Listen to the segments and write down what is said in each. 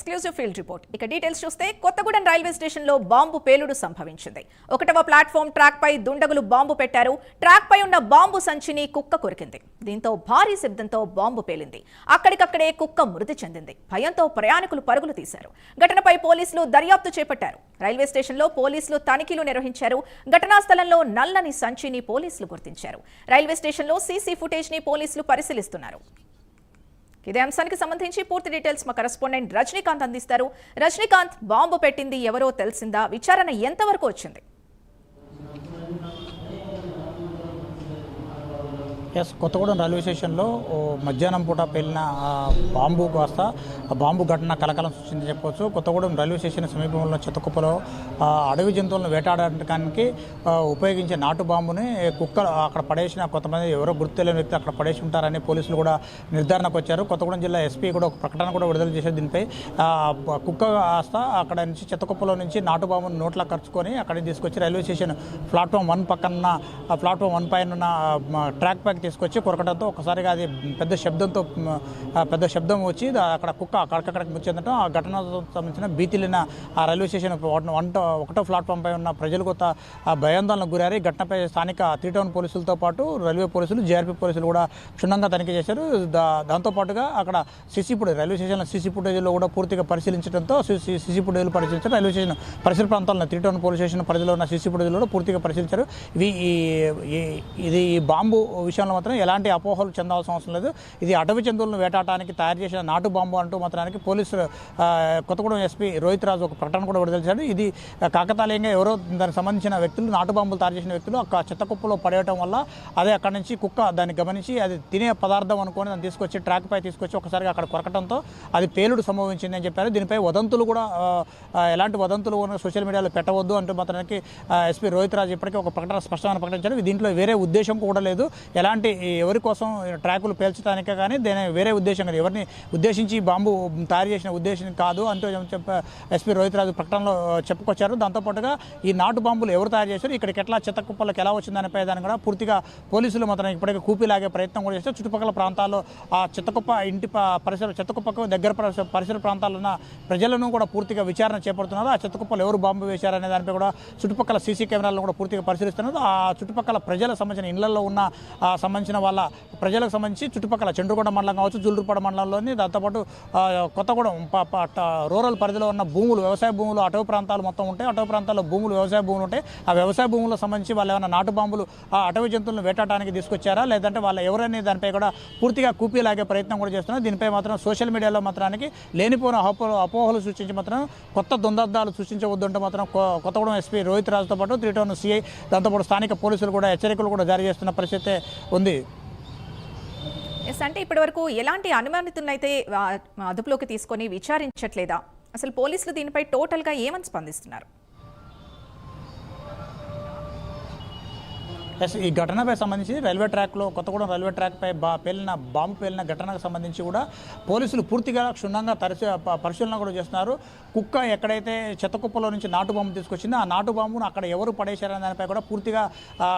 Exclusive field report. ఇక details చూస్తే Kothagudem railway స్టేషన్లో బాంబు పేలుడు సంభవించింది. ఒకటవ ప్లాట్ఫామ్ ట్రాక్ పై దుండగులు బాంబు పెట్టారు. ట్రాక్ పై ఉన్న బాంబు సంచిని కుక్క కొరికింది. దీంతో భారీ శబ్దంతో బాంబు పేలింది. అక్కడికక్కడే కుక్క మృతి చెందింది. భయంతో ప్రయాణికులు పరుగులు తీశారు. ఘటనపై పోలీసులు దర్యాప్తు చేపట్టారు. రైల్వే స్టేషన్లో పోలీసులు తనిఖీలు నిర్వహించారు. ఘటనా స్థలంలో నల్లని సంచిని పోలీసులు గుర్తించారు. రైల్వే స్టేషన్లో సీసీ ఫుటేజ్ని పోలీసులు పరిశీలిస్తున్నారు. ఇదే అంశానికి సంబంధించి పూర్తి డీటెయిల్స్ మా కరెస్పాండెంట్ రజనీకాంత్ అందిస్తారు. రజనీకాంత్ బాంబు పెట్టింది ఎవరో తెలిసిందా? విచారణ ఎంతవరకు వచ్చింది? ఎస్ కొత్తగూడెం రైల్వే స్టేషన్లో మధ్యాహ్నం పూట పేలిన బాంబు కాస్త బాంబు ఘటన కలకలం సృష్టించి చెప్పవచ్చు కొత్తగూడెం రైల్వే స్టేషన్ సమీపంలో చెత్తకుప్పలో అడవి జంతువులను వేటాడటానికి ఉపయోగించే నాటు బాంబుని కుక్క అక్కడ పడేసిన కొంతమంది ఎవరో గుర్తు తెలియని వ్యక్తి అక్కడ పడేసి ఉంటారని పోలీసులు కూడా నిర్ధారణకు వచ్చారు. కొత్తగూడెం జిల్లా ఎస్పీ కూడా ఒక ప్రకటన కూడా విడుదల చేశారు. దీనిపై కుక్క కాస్త అక్కడ నుంచి చెత్తకుప్పలో నుంచి నాటు బాంబును నోట్లా ఖర్చుకొని అక్కడికి తీసుకొచ్చి రైల్వే స్టేషన్ ప్లాట్ఫామ్ వన్ పక్కన ఆ ప్లాట్ఫామ్ వన్ పైన ఉన్న మ, ట్రాక్ తీసుకొచ్చి కొరకడంతో ఒకసారిగా అది పెద్ద శబ్దంతో పెద్ద శబ్దం వచ్చి అక్కడ కుక్క అక్కడికక్కడికి ముచ్చేందటం ఆ ఘటనతో సంబంధించిన భీతిలిన ఆ రైల్వే స్టేషన్ వంట ఒకటో ప్లాట్ఫామ్ పై ఉన్న ప్రజలు కొత్త ఆ భయాందోళనకు గురారు ఈ ఘటనపై స్థానిక త్రీ టౌన్ పోలీసులతో పాటు రైల్వే పోలీసులు జేఆర్పీ పోలీసులు కూడా క్షుణ్ణంగా తనిఖీ చేశారు. దా దాంతోపాటుగా అక్కడ సీసీ ఫుటేజ్ రైల్వే స్టేషన్లో సీసీ ఫుటేజ్లో కూడా పూర్తిగా పరిశీలించడంతో సీసీ ఫుటేజ్లు పరిశీలించారు. రైల్వే స్టేషన్ పరిసర ప్రాంతాల్లో త్రీ టౌన్ పోలీస్ స్టేషన్ పరిధిలో ఉన్న సీసీ ఫుటేజ్లు కూడా పూర్తిగా పరిశీలించారు. ఇవి ఈ- ఈ- ఇది ఈ బాంబు విషయంలో మాత్రం ఎలాంటి అపోహలు చెందాల్సిన అవసరం లేదు. ఇది అటవీ జంతువులను వేటాడటానికి తయారు చేసిన నాటు బాంబు అంటూ మాత్రానికి పోలీసులు కొత్తగూడెం ఎస్పీ రోహిత్ రాజు ఒక ప్రకటన కూడా విడుదల చేశాడు ఇది కాకతాళీయంగా ఎవరో దానికి సంబంధించిన వ్యక్తులు నాటు బాంబులు తయారు చేసిన వ్యక్తులు ఒక చెత్త కుప్పలో పడేయటం వల్ల అదే అక్కడి నుంచి కుక్క దాన్ని గమనించి అది తినే పదార్థం అనుకొని దాన్ని తీసుకొచ్చి ట్రాక్ పై తీసుకొచ్చి ఒకసారిగా అక్కడ కొరకటంతో అది పేలుడు సంభవించిందని చెప్పారు. దీనిపై వదంతులు కూడా ఎలాంటి వదంతులు సోషల్ మీడియాలో పెట్టవద్దు అంటూ మాత్రానికి ఎస్పీ రోహిత్ రాజు ఇప్పటికీ ఒక ప్రకటన స్పష్టమైన ప్రకటించారు. దీంట్లో వేరే ఉద్దేశం కూడా లేదు. ఎలాంటి ఈ ఎవరి కోసం ట్రాకులు పేల్చడానికే కానీ దేని వేరే ఉద్దేశం కాదు. ఎవరిని ఉద్దేశించి ఈ బాంబు తయారు చేసిన ఉద్దేశం కాదు అంటూ చెప్ప ఎస్పీ రోహిత్ రాజు ప్రకటనలో చెప్పుకొచ్చారు. దాంతోపాటుగా ఈ నాటు బాంబులు ఎవరు తయారు చేశారు ఇక్కడికి ఎట్లా చెత్తకుప్పలకు ఎలా వచ్చిందనిపై దాన్ని కూడా పూర్తిగా పోలీసులు మాత్రం ఇప్పటికే కూపిలాగే ప్రయత్నం కూడా చేస్తారు చుట్టుపక్కల ప్రాంతాల్లో ఆ చెత్తకుప్ప ఇంటి పరిసర చెత్తకుప్పకు దగ్గర పరిసర ప్రాంతాల్లో ఉన్న ప్రజలను కూడా పూర్తిగా విచారణ చేపడుతున్నారు. ఆ చెత్తకుప్పలు ఎవరు బాంబు వేశారనే దానిపై కూడా చుట్టుపక్కల సీసీ కెమెరాలను కూడా పూర్తిగా పరిశీలిస్తున్నారు. ఆ చుట్టుపక్కల ప్రజల సంబంధించిన ఇళ్ళలో ఉన్న ఆ సంబంధించిన వాళ్ళ ప్రజలకు సంబంధించి చుట్టుపక్కల చండ్రుగొండ మండలం కావచ్చు జుల్లుపాడ మండలంలోని దాంతోపాటు కొత్తగూడెం రూరల్ పరిధిలో ఉన్న భూములు వ్యవసాయ భూములు అటవీ ప్రాంతాలు మొత్తం ఉంటాయి. అటవీ ప్రాంతాల్లో భూములు వ్యవసాయ భూములు ఉంటాయి. ఆ వ్యవసాయ భూములకు సంబంధించి వాళ్ళు ఏమైనా నాటు బాంబులు ఆ అటవీ జంతువులను వేటాడడానికి తీసుకొచ్చారా? లేదంటే వాళ్ళ ఎవరైనా దానిపై కూడా పూర్తిగా కూపీ లాగే ప్రయత్నం కూడా చేస్తున్నారు? దీనిపై మాత్రం సోషల్ మీడియాలో మాత్రానికి లేనిపోయిన అపోహలు అపోహలు సృష్టించి మాత్రం కొత్త దుందర్ధాలు సూచించవద్దంటే మాత్రం కొత్తగూడెం ఎస్పీ రోహిత్ రాజుతో పాటు త్రీ టౌన్ సిఐ దాంతోపాటు స్థానిక పోలీసులు కూడా హెచ్చరికలు కూడా జారీ చేస్తున్న పరిస్థితి ఉంది. ఎస్ అంటే ఇప్పటివరకు ఎలాంటి అనుమానితులనైతే అదుపులోకి తీసుకొని విచారించట్లేదా? అసలు పోలీసులు దీనిపై టోటల్గా ఏమని స్పందిస్తున్నారు? ఎస్ ఈ ఘటనపై సంబంధించి రైల్వే ట్రాక్లో కొత్తగూడెం రైల్వే ట్రాక్పై బా పేలిన బాంబు పేలిన ఘటనకు సంబంధించి కూడా పోలీసులు పూర్తిగా క్షుణ్ణంగా తరచు పరిశీలన కూడా చేస్తున్నారు. కుక్క ఎక్కడైతే చెత్త కుప్పలో నుంచి నాటు బాంబు తీసుకొచ్చిందో ఆ నాటు బాంబును అక్కడ ఎవరు పడేశారనే దానిపై కూడా పూర్తిగా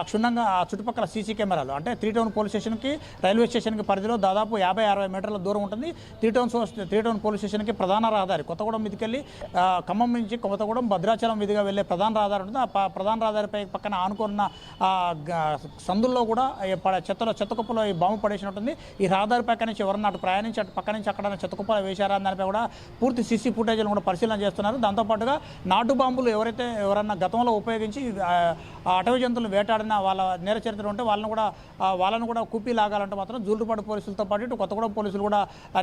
క్షుణ్ణంగా ఆ చుట్టుపక్కల సీసీ కెమెరాలు. అంటే త్రీ టౌన్ పోలీస్ స్టేషన్కి రైల్వే స్టేషన్కి పరిధిలో దాదాపు యాభై అరవై మీటర్ల దూరం ఉంటుంది. Three town three town police స్టేషన్కి ప్రధాన రహదారి కొత్తగూడెం మీదకెళ్ళి ఖమ్మం నుంచి కొత్తగూడెం భద్రాచలం మీదుగా వెళ్ళే ప్రధాన రహదారి ఉంటుంది. ఆ ప్రధాన రహదారిపై పక్కన ఆనుకున్న సందుల్లో కూడా చెత్తలో చెత్త కుప్పలో ఈ బాంబు పడేసి ఉంటుంది ఈ రహదారి పక్క నుంచి ఎవరన్నా అటు ప్రయాణించి అటు పక్క నుంచి అక్కడ చెత్త కుప్పలు వేశారా దానిపై కూడా పూర్తి సీసీ ఫుటేజ్లను కూడా పరిశీలన చేస్తున్నారు. దాంతోపాటుగా నాటు బాంబులు ఎవరైతే ఎవరన్నా గతంలో ఉపయోగించి అటవీ జంతువులను వేటాడిన వాళ్ళ నేర చరిత్ర ఉంటే వాళ్ళని కూడా వాళ్ళను వాళ్ళని కూడా కుప్పి లాగాలంటే మాత్రం జూలుపాటు పోలీసులతో పాటు ఇటు కొత్తగూడెం పోలీసులు కూడా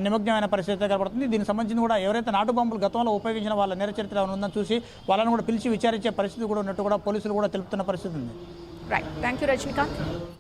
నిమగ్నమైన పరిస్థితి కనబడుతుంది దీనికి సంబంధించి కూడా ఎవరైతే నాటు బాంబులు గతంలో ఉపయోగించిన వాళ్ళ నేర చరిత్ర ఏమైనా ఉందని చూసి వాళ్ళని కూడా పిలిచి విచారించే పరిస్థితి కూడా ఉన్నట్టు కూడా పోలీసులు కూడా తెలుపుతున్న పరిస్థితి ఉంది. Right. Thank you, Rajnikant.